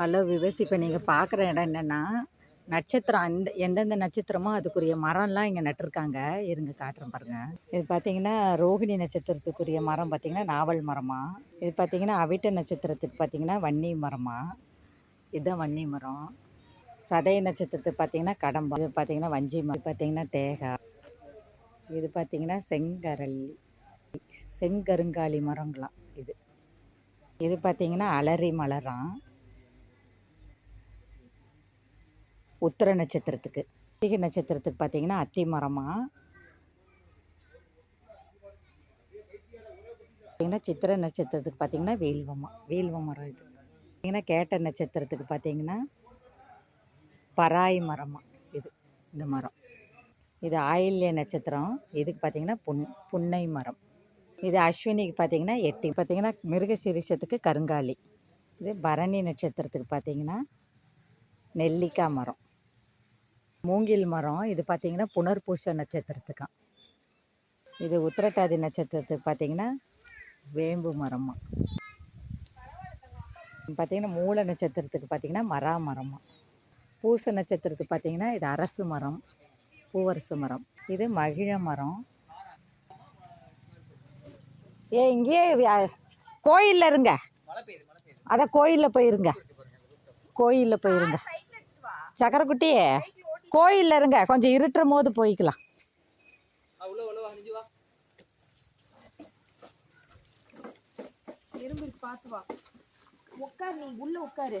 Hello விவஸ் இப்போ நீங்கள் பார்க்குற இடம் என்னென்னா நட்சத்திரம் அந்த எந்தெந்த நட்சத்திரமோ அதுக்குரிய மரம்லாம் இங்கே நட்டிருக்காங்க. இருங்க காட்டுறேன் பாருங்கள் இது பார்த்தீங்கன்னா ரோகிணி நட்சத்திரத்துக்குரிய மரம் பார்த்திங்கன்னா நாவல் மரமா? இது பார்த்தீங்கன்னா அவிட்ட நட்சத்திரத்துக்கு பார்த்தீங்கன்னா வன்னி மரமா? இதுதான் வன்னி மரம். சதய நட்சத்திரத்துக்கு பார்த்திங்கன்னா கடம்பா இது பார்த்திங்கன்னா வஞ்சி மரம். இது பார்த்தீங்கன்னா தேகா. இது பார்த்திங்கன்னா செங்கரல். செங்கருங்காலி மரங்களாம் இது. இது பார்த்தீங்கன்னா அலரி மலரான் உத்திர நட்சத்திரத்துக்கு. சிக நட்சத்திரத்துக்கு பார்த்தீங்கன்னா அத்தி மரமாக பார்த்தீங்கன்னா சித்திர நட்சத்திரத்துக்கு பார்த்தீங்கன்னா வீல்வமா வேல்வ மரம் இது. பார்த்தீங்கன்னா கேட்ட நட்சத்திரத்துக்கு பார்த்தீங்கன்னா பராய் மரமாக இது இந்த மரம். இது ஆயில்ய நட்சத்திரம். இதுக்கு பார்த்தீங்கன்னா புன் புன்னை மரம். இது அஸ்வினிக்கு பார்த்தீங்கன்னா எட்டி பார்த்தீங்கன்னா மிருகசீரிஷத்துக்கு கருங்காலி. இது பரணி நட்சத்திரத்துக்கு பார்த்தீங்கன்னா நெல்லிக்காய் மரம். மூங்கில் மரம் இது பார்த்திங்கன்னா புனர்பூச நட்சத்திரத்துக்கான் இது உத்திரட்டாதி நட்சத்திரத்துக்கு பார்த்திங்கன்னா வேம்பு மரமாக பார்த்திங்கன்னா மூல நட்சத்திரத்துக்கு பார்த்தீங்கன்னா மரா மரமாக பூச நட்சத்திரத்துக்கு பார்த்திங்கன்னா இது அரசு மரம் பூவரசு மரம். இது மகிழ மரம். ஏ இங்கேயே கோயிலில் இருங்க. அதான் கோயிலில் போயிருங்க. கோயிலில் போயிருங்க. சக்கரைக்குட்டி கோயில்ல இருங்க கொஞ்சம் இருட்டுறும் போது போய்க்கலாம். எறும்பு பார்த்து வா. உட்கார் நீ உள்ள உட்காரு